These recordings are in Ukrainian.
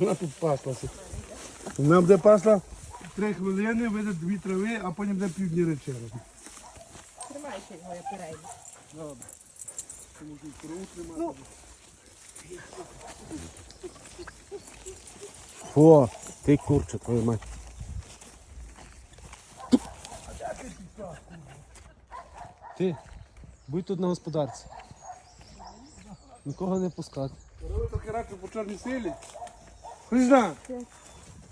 Вона тут паслася. Вона буде пасла три хвилини, вийде дві трави, а потім буде півдні речери. Тримайте його, я перейду. Добре. Тримати. О, ти курче, твою мать. Ти, будь тут на господарці. Нікого не пускати. Трохи радше по чорній силі. Хризна!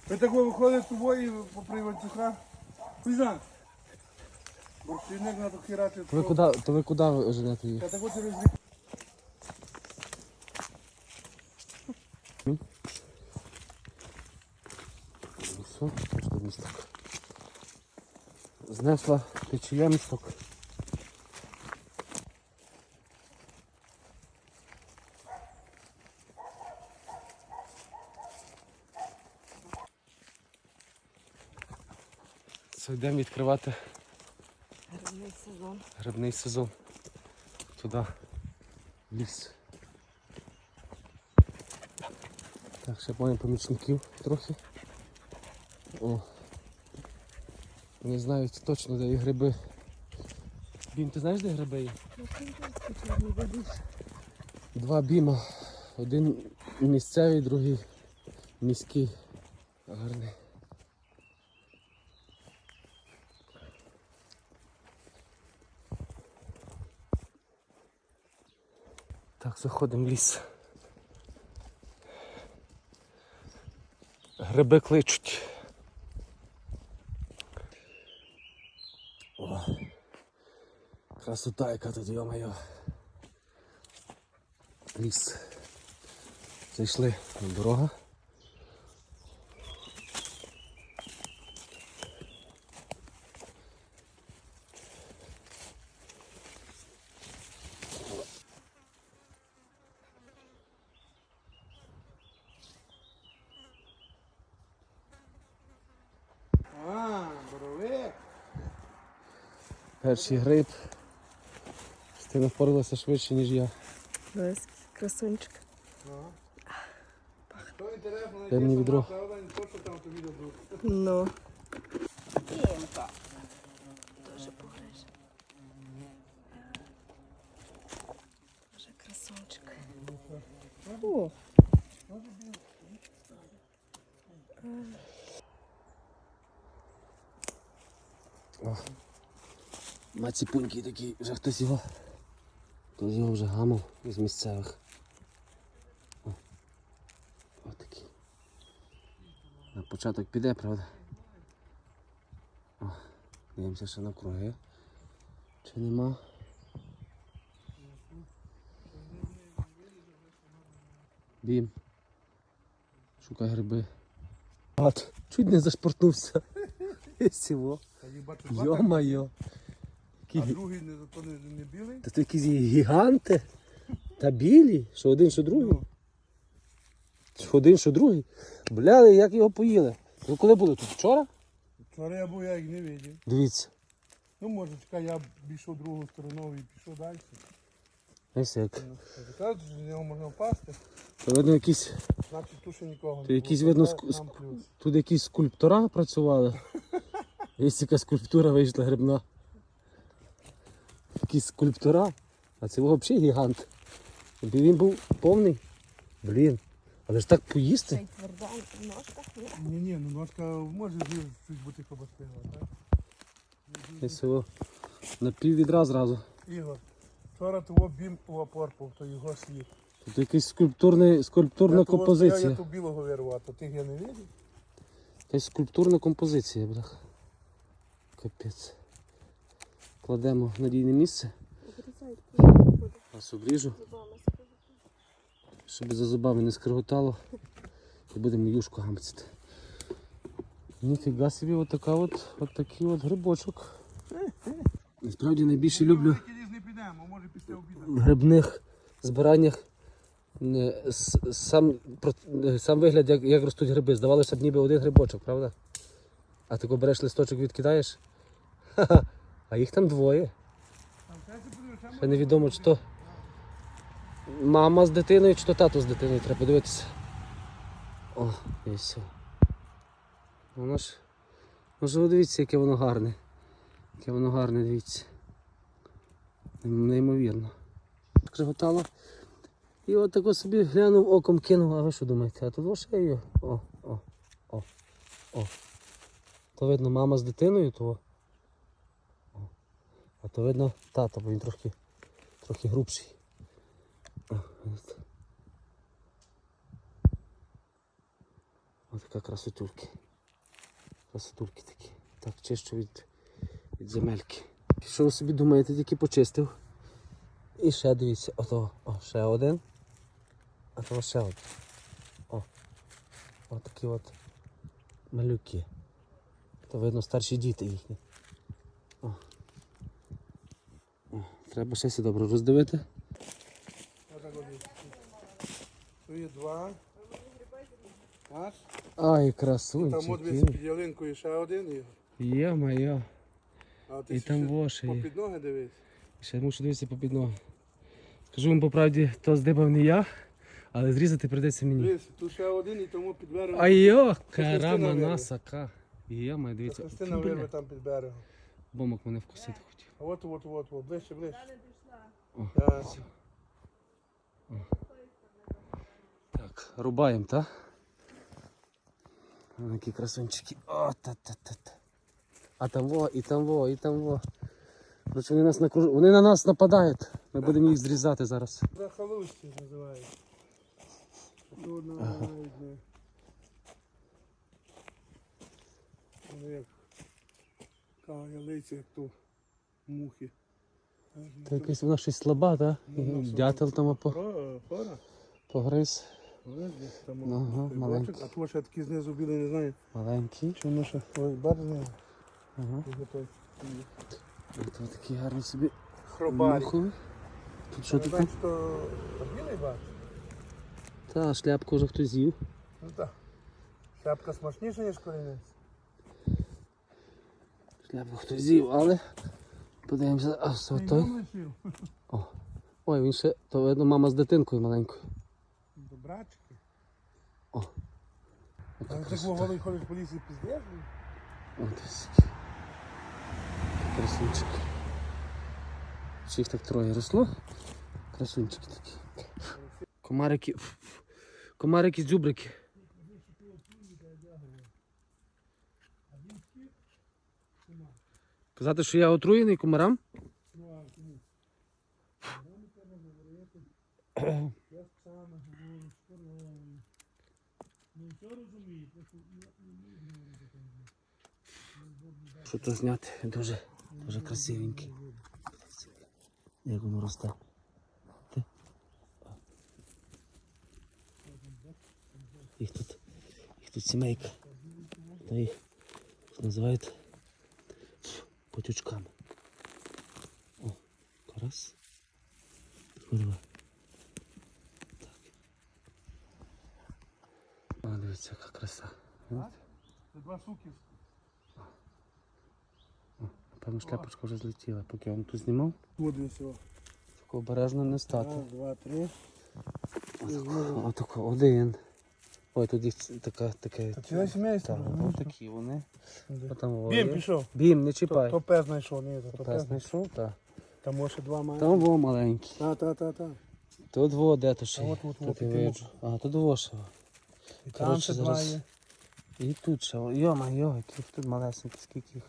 Ви такого виходить з тобою по приводцюха? Хризна! Борщівник на трохи радше. Ви куди, то ви куди ви женете їх? Я так от через Все, пішли в місток. Знесла течія місток. Йдемо відкривати Гарний сезон. грибний сезон. Туди, ліс. Так, ще маємо помічників трохи. О. Не знаю точно, де є гриби. Бім, ти знаєш, де гриби є? Два біма. Один місцевий, другий міський. Гарний. Так, заходимо в ліс. Гриби кличуть. О, красота, яка тут, йо-моє. Ліс. Зайшли на дорога. Перший гриб. Ти не впоралася швидше, ніж я. Ось красунчик. Дай мені відро. Ну. Дуже погреш. Дуже красунчик. О, Маціпунький такий, вже хтось його. Хтось його вже гамав із місцевих. О, отакий. На початок піде, правда? О, дивимося ще навкруги. Чи нема? Бім. Шукай гриби. От, чуть не зашпортнувся. Сіво. А другий не, то не, не білий. Та це якісь гіганти. Та білі. Що один, що другий. Що один, що другий. Бляли, як його поїли. Ви коли були тут? Вчора? Вчора я був, я їх не бачив. Дивіться. Ну, може, чекай, я пішов другою стороною і пішов далі. Ось як. Ну, Кажуть, що з нього можна впасти, То видно якісь. значить тут ще нікого. То не якісь, було. видно, Це ск- нам плюс. Тут якісь скульптора працювали. Ось яка скульптура вийшла грибна. Якісь скульптура. А це взагалі гігант. Якби він був повний. Блін. Але ж так поїсти. цей тверда ножка. Ні. Ні, ну ножка може щось бути побастила, так? Ось його на пів відра зразу. Ігор, вчора того бім опорпав, то його слід. Тут якась скульптурна, скульптурна Я того композиція. Я ту білого вирвав, а тих я не видів. Якась скульптурна композиція, бляха. Капець. Кладемо в надійне місце. Нас обріжу, щоб за зубами не скриготало. І будемо юшку гамцити. Ніфіга собі, отака от, от такий от грибочок. Насправді найбільше люблю в грибних збираннях е, сам, е, сам вигляд, як, як ростуть гриби. Здавалося б ніби один грибочок, правда? А ти береш листочок, відкидаєш. Ха-ха, а їх там двоє. Ще невідомо, чи то мама з дитиною, чи то тато з дитиною, треба подивитися. О, і все. Воно ж. Може, ви дивіться, яке воно гарне. Яке воно гарне, дивіться. Неймовірно. Приготало. І от тако собі глянув оком кинув, а ви що думаєте? А тут ось є. О, о, о, о. То видно мама з дитиною, то. А то видно тато, бо він трохи, трохи грубший. Ось така красотульки. Красотульки такі. Так, чищу від, від земельки. Що ви собі думаєте, тільки почистив. І ще дивіться, ото, о, ще один. А то ще один. О. О такі от малюки. То видно старші діти їхні. О. О. Треба ще все добре роздивити. Тут є два. Ай, Там от під ялинкою ще один. Є моє. А ти І там воше є. Попід ноги дивись. Ще мушу дивитися по під ноги. Скажу вам по правді, то здибав не я, але зрізати прийдеться мені. Дивись, тут ще один і тому під берегом. Айо, Христина карама насака. Має дивіться. Христина вирве там під берегом. Бомок мене вкусити хотів. А от, от, от, от, ближче, ближче. Так. Так, рубаємо, так? Які красунчики. О, та-та-та-та. А там во, і там во, і там во. Короче, вони, нас накруж... вони на нас нападають. Ми будемо їх зрізати зараз. Захолустя називається. Тут навіть не. Воно як така як то мухи. Та якась вона щось слаба, так? Ну, Дятел там по... Фора, фора. погриз. Десь там Ага, маленький. А то ще такі знизу білий, не знаю. Маленький. Чи воно ще ось бачиш, Ага. Ось такий гарний собі муховий. Тут що таке? Що то білий бачиш? Та шляпку вже хтось з'їв. Ну так. Шапка смачніша, ніж корінець. Шляпку хтось з'їв, але подивимося, а що той. лишив. Ой, він ще, то видно, мама з дитинкою маленькою. Добрачки. О. А ти так голий ходиш по лісі піздеш? От ось. Красунчик. Ще їх так троє росло. Красунчики такі. Комарики. ф- ф- Комарики дзюбрики. Казати, що я отруєний комарам? Що то зняти дуже, дуже красивенький. Як воно росте. Їх тут, їх тут сімейка. То їх називають потючками. О, раз. Два. Так. О, дивіться, яка краса. Це два суки. Напевно, шляпочка вже злетіла, поки я вам тут знімав. Води всього. Так обережно не стати. Раз, два, три. Отако, отако, один. Ой, тут їх така, таке. Та ціле сімейство, розумієш? отакі вони. Де? Отам Бім вони. пішов. Бім, не чіпай. то пес знайшов, ні, то, то Пес пес. знайшов, так. Там може два має. Там во маленький. Та, та, та, та. Тут во, де то ще? А є? от, от, Тут от, я і виджу. А, тут во ще. І там Коротше, ще два зараз- є. І тут ще. Йома, йо, яких тут малесенькі, скільки їх.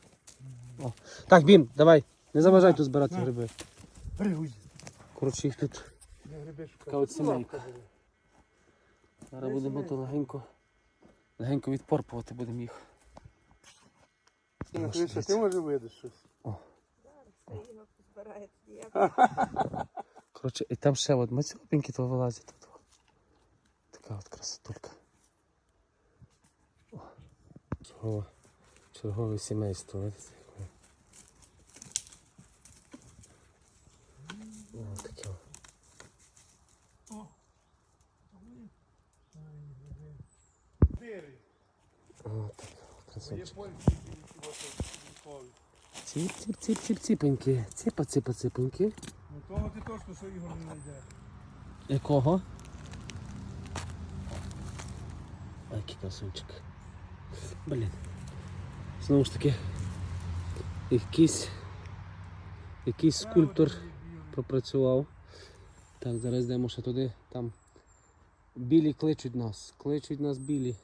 О. Так, Бім, давай. Не заважай тут збирати гриби. Пригуй. Коротше, їх тут. Де гриби шукати? Така от сімейка. Лапка буде. Зараз будемо то легенько. Легенько відпорпувати будемо їх. Ну, дивіться. Ти може видиш щось? Я Коротше, і там ще от мацьопенькі то вилазять тут. Така от красотулька. О, чергове, чергове сімейство, видите? яке? О, таке. о. Бери. О, так, Є красавчик. польські військові. Ціп, ціп, ціп, ціп. Ціпа, ціпа, ціпенькі. Ну того ти точно, що Ігор не знайде. Якого? Ай, який красунчик. Блін. Знову ж таки, якийсь, якийсь скульптор пропрацював. Так, зараз йдемо ще туди. Там білі кличуть нас. Кличуть нас білі.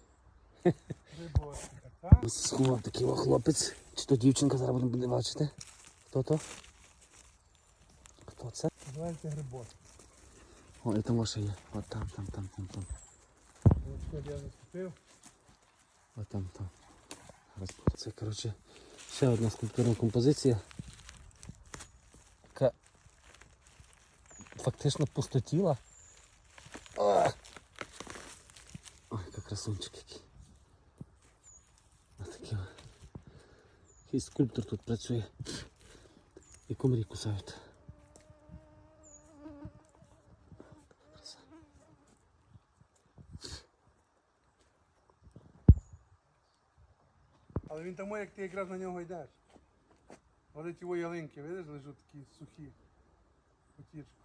Так? Сховав такий о хлопець. Чи то дівчинка зараз будемо буде бачити. Хто то? Хто це? Називається грибочки. О, і там ще є. От там, там, там, там, там. Ось я заступив. От там, там. Це, коротше, ще одна скульптурна композиція. Яка фактично пустотіла. Ой, яка красунчик який. Отакий. о. Якийсь скульптор тут працює. І комарі кусають. Але він тому, як ти якраз на нього йдеш. Ось ті ялинки, видиш, лежать такі сухі. Потічку.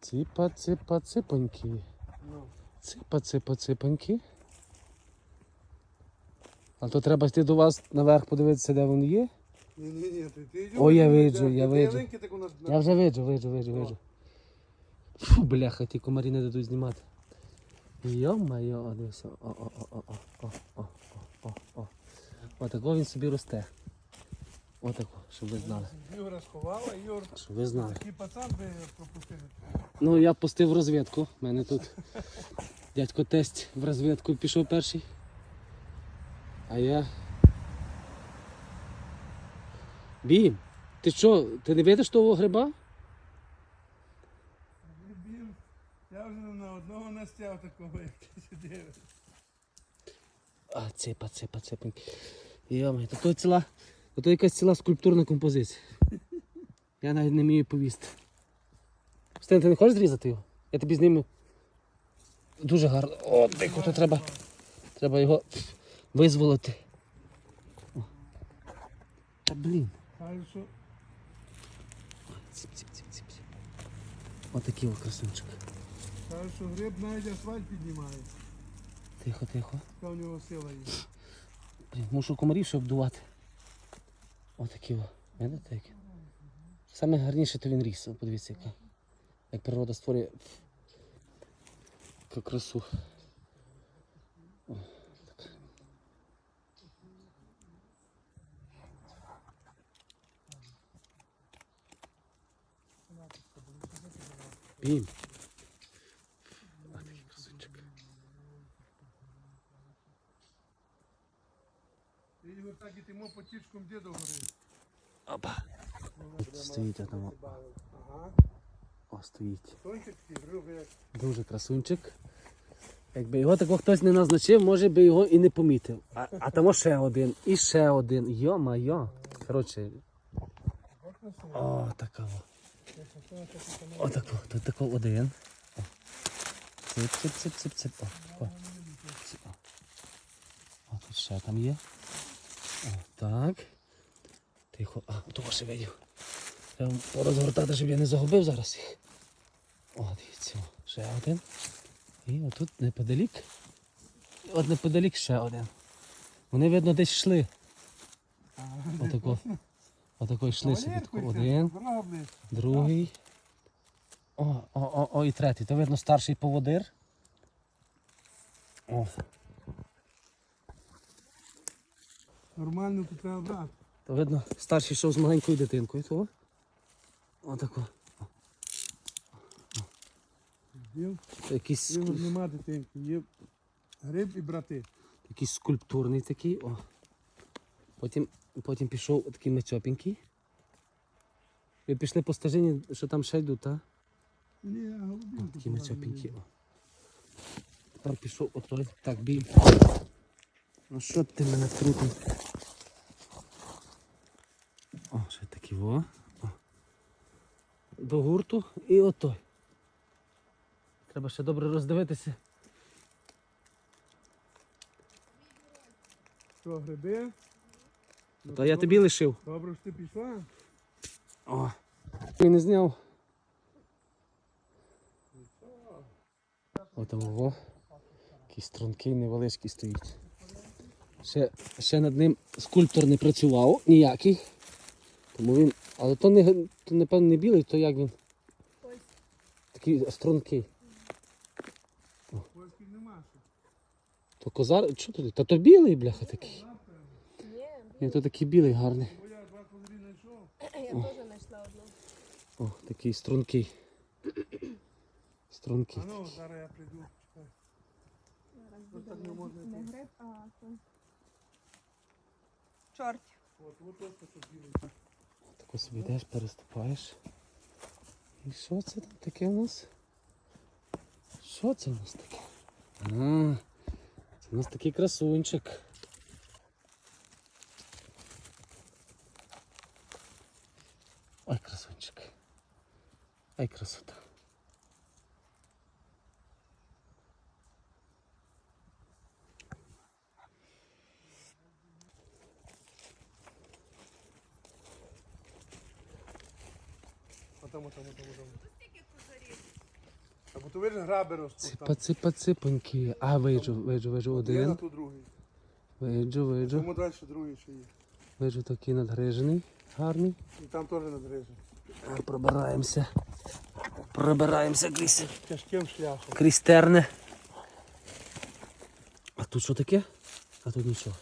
Ципа, ципа, ципоньки. Ну. Ципа, ципа, ципоньки. А то треба йти до вас наверх подивитися, де він є. Ні, ні, ні, ти, ти йди. О, я виджу, я виджу. Я вже виджу, виджу, виджу, виджу. Фу, бляха, ті комарі не дадуть знімати. Йо-майо, о, дивися. О, о, о, о, о, о, о, о, о, о. Отако він собі росте. Отако, щоб ви знали. Ігора сховала, Ігор Щоб ви знали. такий пацан би пропустив. Ну, я пустив розвідку. У мене тут дядько тесть в розвідку пішов перший. А я. Бім, ти що, ти не видиш того гриба? Любив. Я вже на одного настяв такого, як ти сидів. А, ципа, ципа, ципеньки. Йомай, то, то ціла, то, то якась ціла скульптурна композиція. Я навіть не вмію повісти. Стен, ти не хочеш зрізати його? Я тобі зніму. Дуже гарно. О, дико, то треба. Треба його визволити. О. Та блін. Отакий о красунчик. кажу, що гриб навіть асфальт піднімає. Тихо, тихо. Яка в нього сила є. Блін, мушу комарів ще обдувати. Отакі о. Видите як? Саме гарніше то він ріс. Подивіться, яка. Як природа створює. Красу. О, Бім. А такий красунчик. Ігор так і тимо потічком діду горить. Опа. Стоїть там. о. Ага. О, стоїть. Дуже красунчик. Якби його такого хтось не назначив, може би його і не помітив. А, а там ще один, і ще один. Йо-майо. Коротше. О, така. О. О, тут тако один. Цip, о. О, тут ще там є. О, так. Тихо. А, того ще видів. Треба порозгортати, щоб я не загубив зараз їх. О, дивіться, ще один. І отут неподалік. І От неподалік ще один. Вони, видно, десь йшли. Отако. Отако йшли собі. Тако. Один, другий. О, о, о, о, і третій. То видно старший поводир. О, Нормально тут треба брати. то видно, старший йшов з маленькою дитинкою. То. Отако. Якийсь, ску- нема дитинки, є гриб і брати. якийсь скульптурний такий. О. Потім, потім пішов такий мецьопенький. Ви пішли по стежині, що там ще йдуть, так? Ні, я. Такі мецьопенькі. О. Тепер пішов отой. Так, бій. Ну що ти мене крутий? О, ще такі во. О. До гурту і отой. Треба ще добре роздивитися. Що, гриби? То я тобі лишив. Добре, що ти пішла. О. Ти не зняв. Отам во. Такий стрункий невеличкий стоїть. Ще, ще над ним скульптор не працював ніякий. Тому він. Але то не то, напевно не білий, то як він? Такий стрункий. То козар. Що тут? Та то білий, бляха такий. Ні, Ні, то такий білий гарний. Я два козирі знайшов. я теж знайшла одну. О, такий стрункий. Стрункий. А ну, зараз я прийду. Чекай. Зараз буде так не можна не гриб, а то. Чорт. От, от, от, от, білий. Тако собі йдеш, переступаєш. І що це там таке у нас? Що це у нас таке? А, це у нас такий красунчик. Ой, красунчик. Ай, красота. Отам, отам, отам, отам. А бо то видиш, граби ростуть там. ципа, ципоньки. А, виджу, виджу, виджу Один, а один. тут другий. Виджу, виджу. Тому далі другий ще є. Виджу такий надгрижений, гарний. І там теж надрежу. Пробираємося. Пробираємося крізь, Тяжким шляхом. крізь терне. А тут що таке? А тут нічого.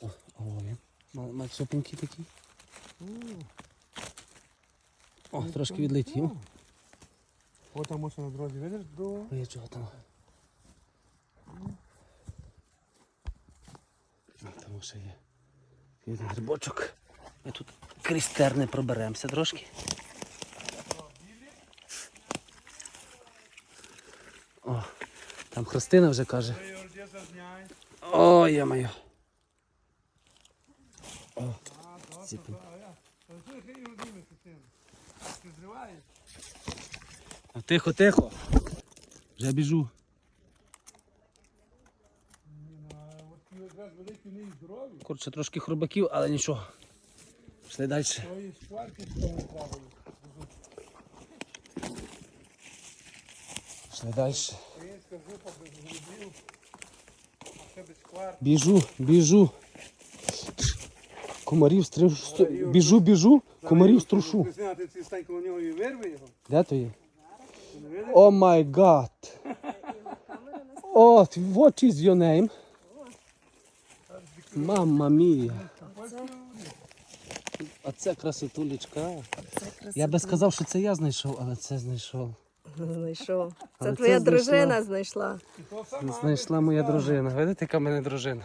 О, о він. Ма- Мацюпенький такий. О, трошки відлетів. От там ось на дорозі, видиш, до... Ой, чого там? Там ще є. Грибочок. Ми тут крізь терни проберемося трошки. Там Христина вже каже. О, я моє. О? А, Тихо, тихо. Вже біжу. Коротше, трошки хробаків, але нічого. Пішли далі. Пішли далі. Жупа без. А ще без шквар. Біжу, біжу. Комарів струшу. Біжу, біжу, комарів струшу. Ти ці стань коло нього і вирви його. Де то є? О май гад. О, what is your name? Мамма мія. А це красотулечка. Я би сказав, що це я знайшов, але це знайшов. Знайшов. Але Це це твоя знайшла. дружина знайшла. Знайшла моя дружина. Видите, яка в мене дружина?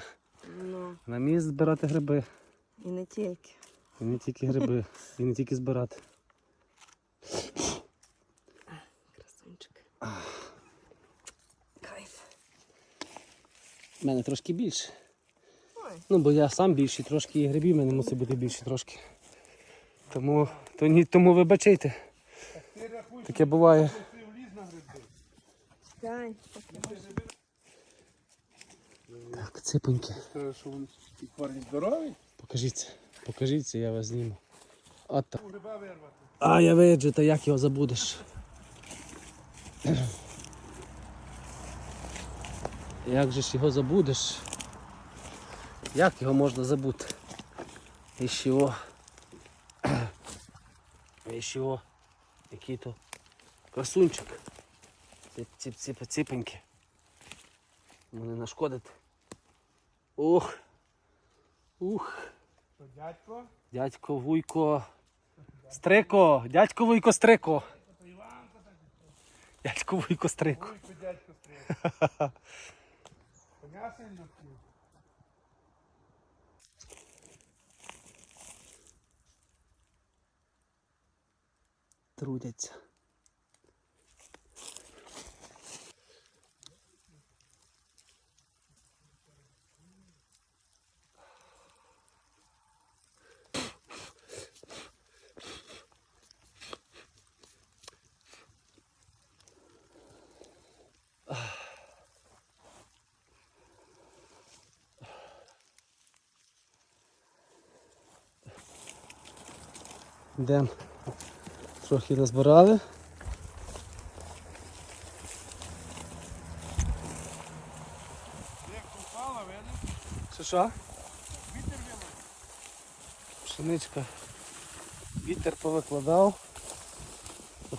Ну, вміє збирати гриби. і не тільки. І не тільки гриби, і не тільки збирати. Красунчик. Кайф. У мене трошки більше. Ой. Ну, бо я сам більший, трошки і грибів в мене мусить бути більше трошки. Тому, то ні, тому вибачайте. Таке буває. що ти вліз на гриби. Дай. Так, ципоньки. Скажи, що вони ті корні здорові? Покажіться. Покажіться, я вас зніму. От так. А, я виджу, та як його забудеш. Як же ж його забудеш? Як його можна забути? І що? І що? Який то красунчик. Ціп, ціп, ціп, ціпеньки. Ух. Ух. То дядько, Дядько Вуйко. Стрико, дядько Вуйко Стрико. Дядько Вуйко Стрико. Вуйко, дядько стриг. Коня. Трудяться. Йдемо. Трохи назбирали. Що що? Пшеничка. Вітер повикладав.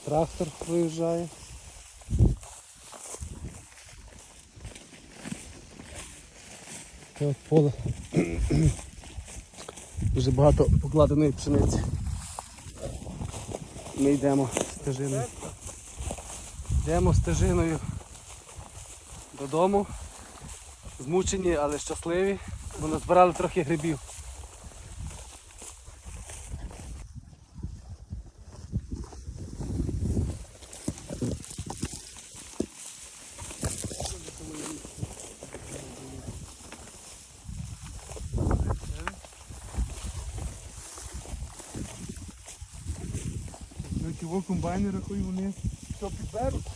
Трактор виїжджає. Це от поле. Дуже багато покладеної пшениці. Ми йдемо стежиною. Йдемо стежиною додому. Змучені, але щасливі, бо назбирали трохи грибів. Ну, ті комбайни рахуй, вони все підберуть.